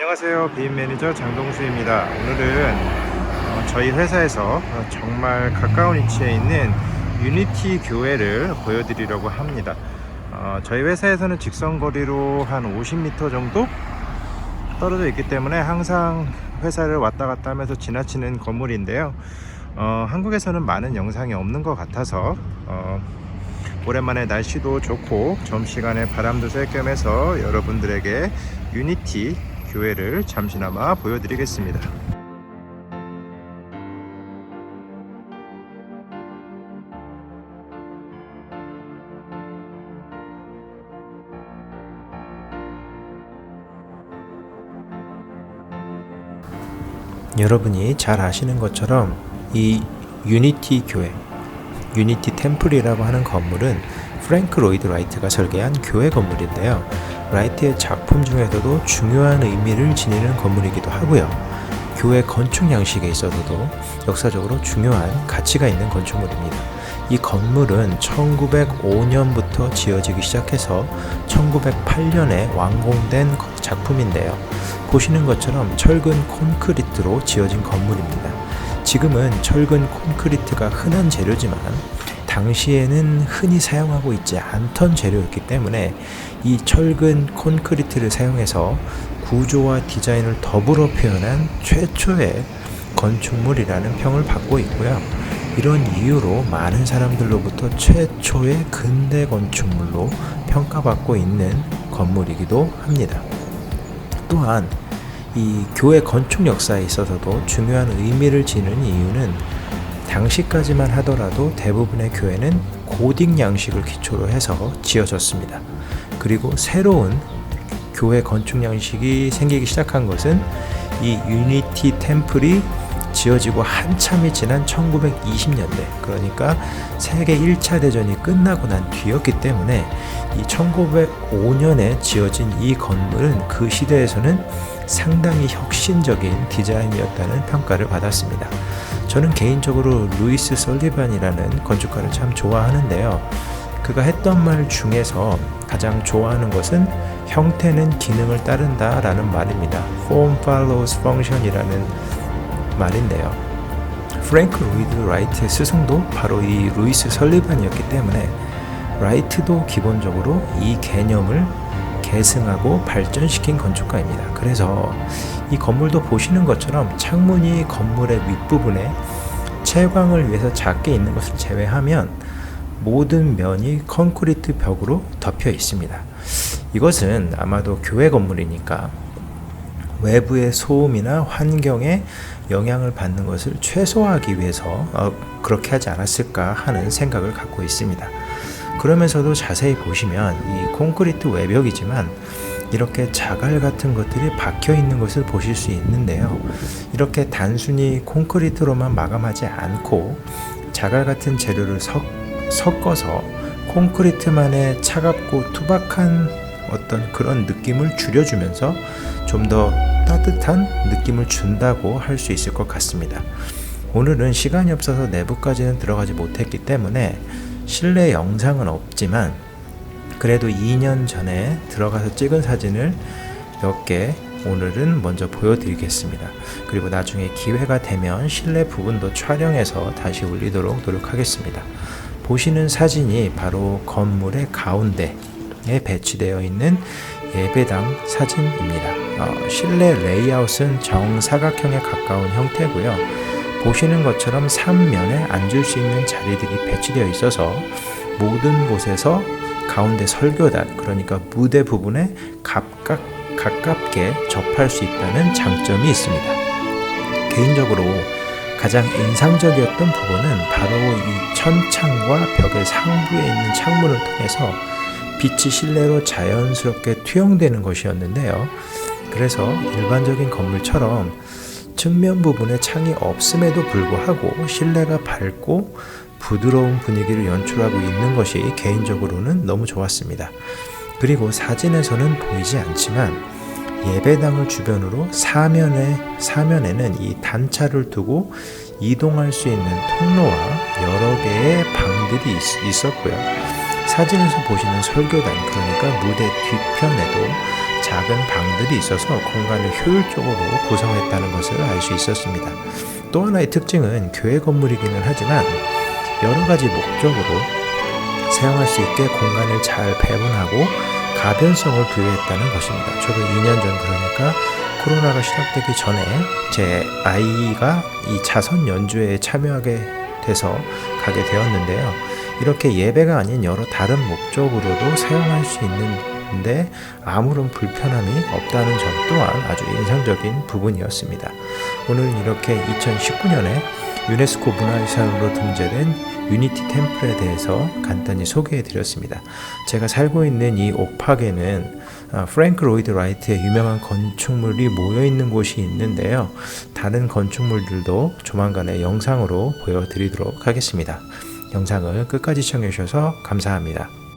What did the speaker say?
안녕하세요. 비인 매니저 장동수입니다. 오늘은 어, 저희 회사에서 어, 정말 가까운 위치에 있는 유니티 교회를 보여드리려고 합니다. 어, 저희 회사에서는 직선 거리로 한 50m 정도 떨어져 있기 때문에 항상 회사를 왔다 갔다 하면서 지나치는 건물인데요. 어, 한국에서는 많은 영상이 없는 것 같아서 어, 오랜만에 날씨도 좋고 점심시간에 바람도 쐴 겸 해서 여러분들에게 유니티 교회를 잠시나마 보여드리겠습니다. 여러분이 잘 아시는 것처럼 이 유니티 교회, 유니티 템플이라고 하는 건물은 프랭크 로이드 라이트가 설계한 교회 건물인데요. 라이트의 작품 중에서도 중요한 의미를 지니는 건물이기도 하고요. 교회 건축 양식에 있어서도 역사적으로 중요한 가치가 있는 건축물입니다. 이 건물은 1905년부터 지어지기 시작해서 1908년에 완공된 작품인데요. 보시는 것처럼 철근 콘크리트로 지어진 건물입니다. 지금은 철근 콘크리트가 흔한 재료지만 당시에는 흔히 사용하고 있지 않던 재료였기 때문에 이 철근 콘크리트를 사용해서 구조와 디자인을 더불어 표현한 최초의 건축물이라는 평을 받고 있고요. 이런 이유로 많은 사람들로부터 최초의 근대 건축물로 평가받고 있는 건물이기도 합니다. 또한 이 교회 건축 역사에 있어서도 중요한 의미를 지는 이유는 당시까지만 하더라도 대부분의 교회는 고딕 양식을 기초로 해서 지어졌습니다. 그리고 새로운 교회 건축 양식이 생기기 시작한 것은 이 유니티 템플이 지어지고 한참이 지난 1920년대 그러니까 세계 1차 대전이 끝나고 난 뒤였기 때문에 이 1905년에 지어진 이 건물은 그 시대에서는 상당히 혁신적인 디자인이었다는 평가를 받았습니다. 저는 개인적으로 루이스 설리반이라는 건축가를 참 좋아하는데요. 그가 했던 말 중에서 가장 좋아하는 것은 형태는 기능을 따른다 라는 말입니다. Form follows function이라는 말인데요. 프랭크 로이드 라이트의 스승도 바로 이 루이스 설리반이었기 때문에 라이트도 기본적으로 이 개념을 계승하고 발전시킨 건축가입니다. 그래서 이 건물도 보시는 것처럼 창문이 건물의 윗부분에 채광을 위해서 작게 있는 것을 제외하면 모든 면이 콘크리트 벽으로 덮여 있습니다. 이것은 아마도 교회 건물이니까 외부의 소음이나 환경에 영향을 받는 것을 최소화하기 위해서 어, 그렇게 하지 않았을까 하는 생각을 갖고 있습니다. 그러면서도 자세히 보시면 이 콘크리트 외벽이지만 이렇게 자갈 같은 것들이 박혀 있는 것을 보실 수 있는데요. 이렇게 단순히 콘크리트로만 마감하지 않고 자갈 같은 재료를 섞, 섞어서 콘크리트만의 차갑고 투박한 어떤 그런 느낌을 줄여주면서 좀더 따뜻한 느낌을 준다고 할 수 있을 것 같습니다. 오늘은 시간이 없어서 내부까지는 들어가지 못했기 때문에 실내 영상은 없지만 그래도 2년 전에 들어가서 찍은 사진을 몇 개 오늘은 먼저 보여드리겠습니다. 그리고 나중에 기회가 되면 실내 부분도 촬영해서 다시 올리도록 노력하겠습니다. 보시는 사진이 바로 건물의 가운데에 배치되어 있는 예배당 사진입니다. 어, 실내 레이아웃은 정사각형에 가까운 형태고요. 보시는 것처럼 3면에 앉을 수 있는 자리들이 배치되어 있어서 모든 곳에서 가운데 설교단, 그러니까 무대 부분에 각각 가깝게 접할 수 있다는 장점이 있습니다. 개인적으로 가장 인상적이었던 부분은 바로 이 천창과 벽의 상부에 있는 창문을 통해서 빛이 실내로 자연스럽게 투영되는 것이었는데요. 그래서 일반적인 건물처럼 측면 부분에 창이 없음에도 불구하고 실내가 밝고 부드러운 분위기를 연출하고 있는 것이 개인적으로는 너무 좋았습니다. 그리고 사진에서는 보이지 않지만 예배당을 주변으로 사면에 사면에는 이 단차를 두고 이동할 수 있는 통로와 여러 개의 방들이 있, 었고요 사진에서 보시는 설교단 그러니까 무대 뒤편에도 작은 방들이 있어서 공간을 효율적으로 구성했다는 것을 알 수 있었습니다. 또 하나의 특징은 교회 건물이기는 하지만 여러 가지 목적으로 사용할 수 있게 공간을 잘 배분하고 가변성을 부여했다는 것입니다. 저도 2년 전 그러니까 코로나가 시작되기 전에 제 아이가 이 자선 연주회에 참여하게 돼서 가게 되었는데요. 이렇게 예배가 아닌 여러 다른 목적으로도 사용할 수 있는데 아무런 불편함이 없다는 점 또한 아주 인상적인 부분이었습니다. 오늘 이렇게 2019년에 유네스코 문화유산으로 등재된 유니티 템플에 대해서 간단히 소개해 드렸습니다. 제가 살고 있는 이 옥팍에는 아, 프랭크 로이드 라이트의 유명한 건축물이 모여 있는 곳이 있는데요. 다른 건축물들도 조만간에 영상으로 보여드리도록 하겠습니다. 영상을 끝까지 시청해 주셔서 감사합니다.